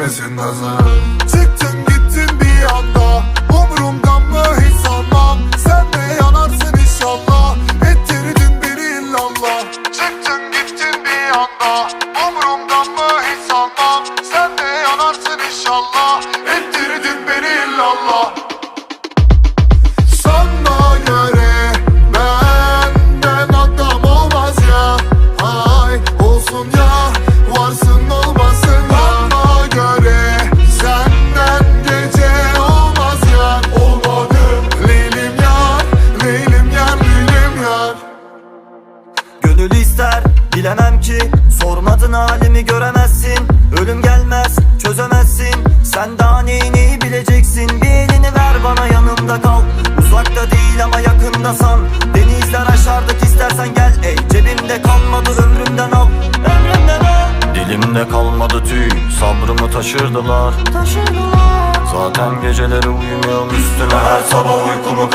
değmesin nazar.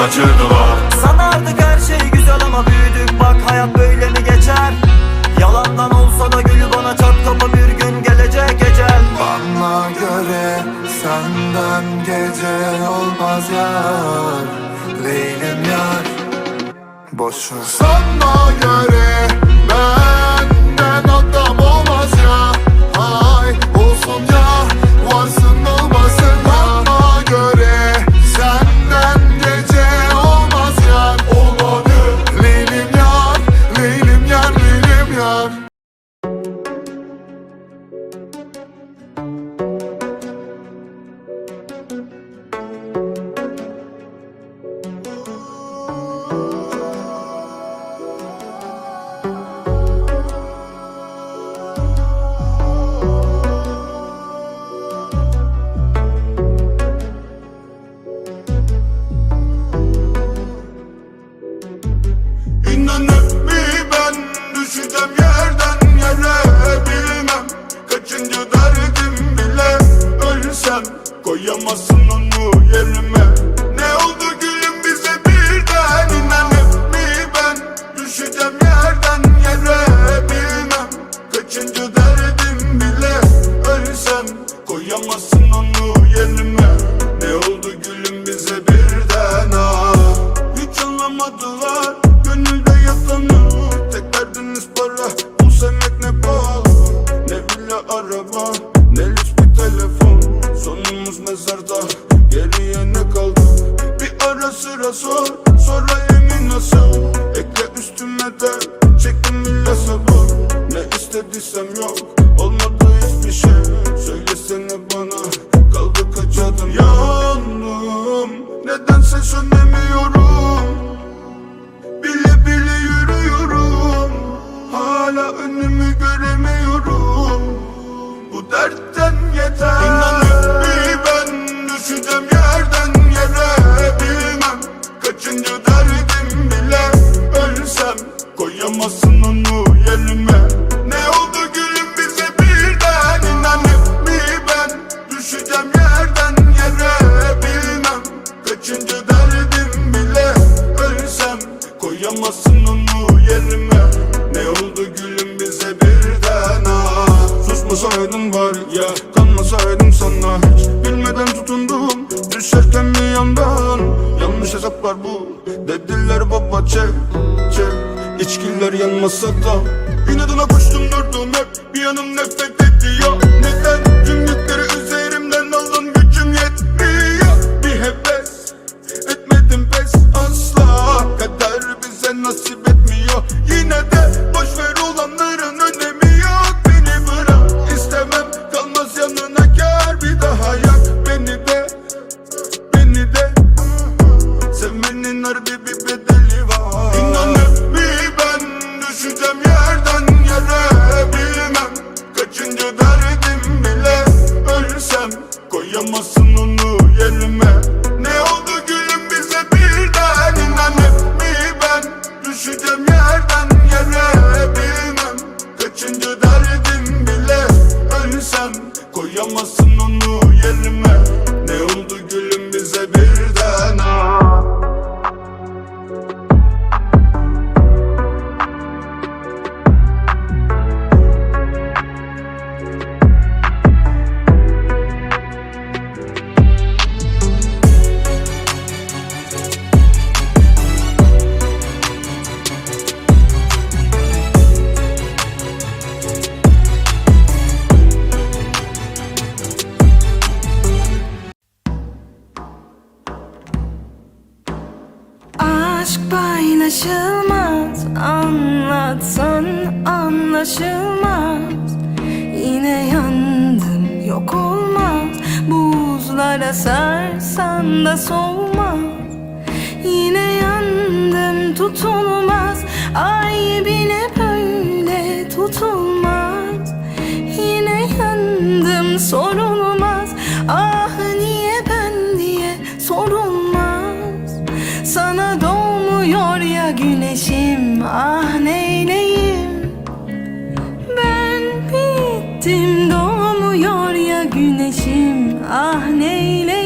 kaçırdılar Sanardık her şey güzel ama büyüdük. Bak hayat böyle mi geçer? Yalandan olsa da gülü bana çat kapı bir gün gelecek ecel. Bana göre senden gece olmaz yar. Leylim yar. Boşun Sana göre var ya Kanmasaydım sana hiç. Bilmeden tutundum Düşerken mi yandan. Yanlış hesaplar bu Dediler baba çek çek. İçkiler yanmasa da Yine dına koştum durdum hep. Bir yanım nefret ulaşılmaz Yine yandım yok olmaz. Buzlara sarsan da soğumaz Yine yandım tutulmaz. Ay bile böyle tutulmaz. Yine yandım sorulmaz. Ah niye ben diye sorulmaz. Sana doğmuyor ya güneşim. Ah neyle Güneşim. Ah neyle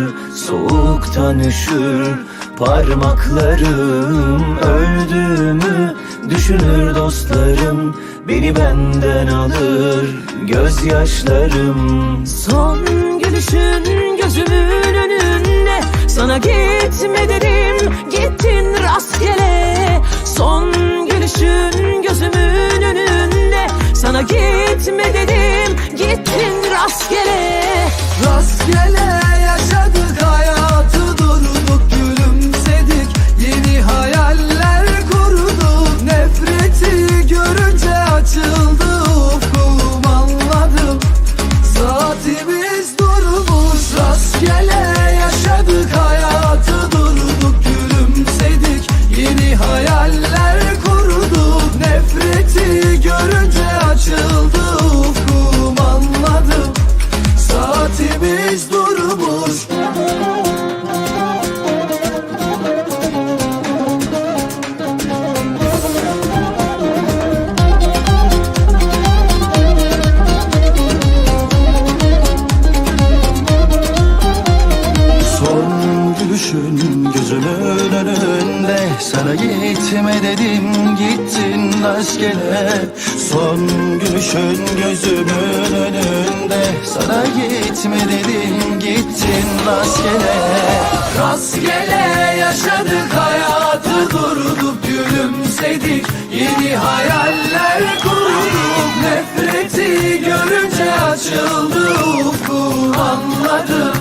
üşür Soğuktan üşür Parmaklarım öldüğümü düşünür dostlarım. Beni benden alır gözyaşlarım. Son gülüşün gözümün önünde. Sana gitme dedim gittin rastgele. Son gülüşün gözümün önünde. Sana git aşk ile Son gülüşün gözümün önünde. Sana gitme dedim gittin rastgele. Rastgele yaşadık hayatı durduk gülümsedik. Yeni hayaller kurduk nefreti görünce açıldı ufkum anladım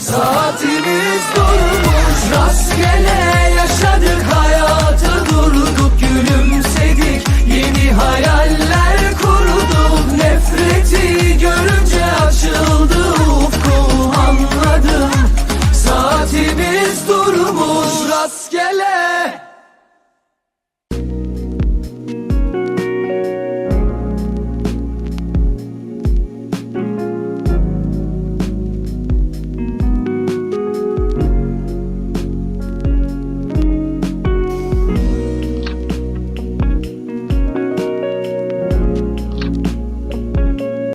Saatimiz durmuş. Rastgele yaşadık hayatı durduk gülümsedik hayaller kurdum Nefreti görünce açıldı ufkum anladım Saatimiz durmuş rastgele.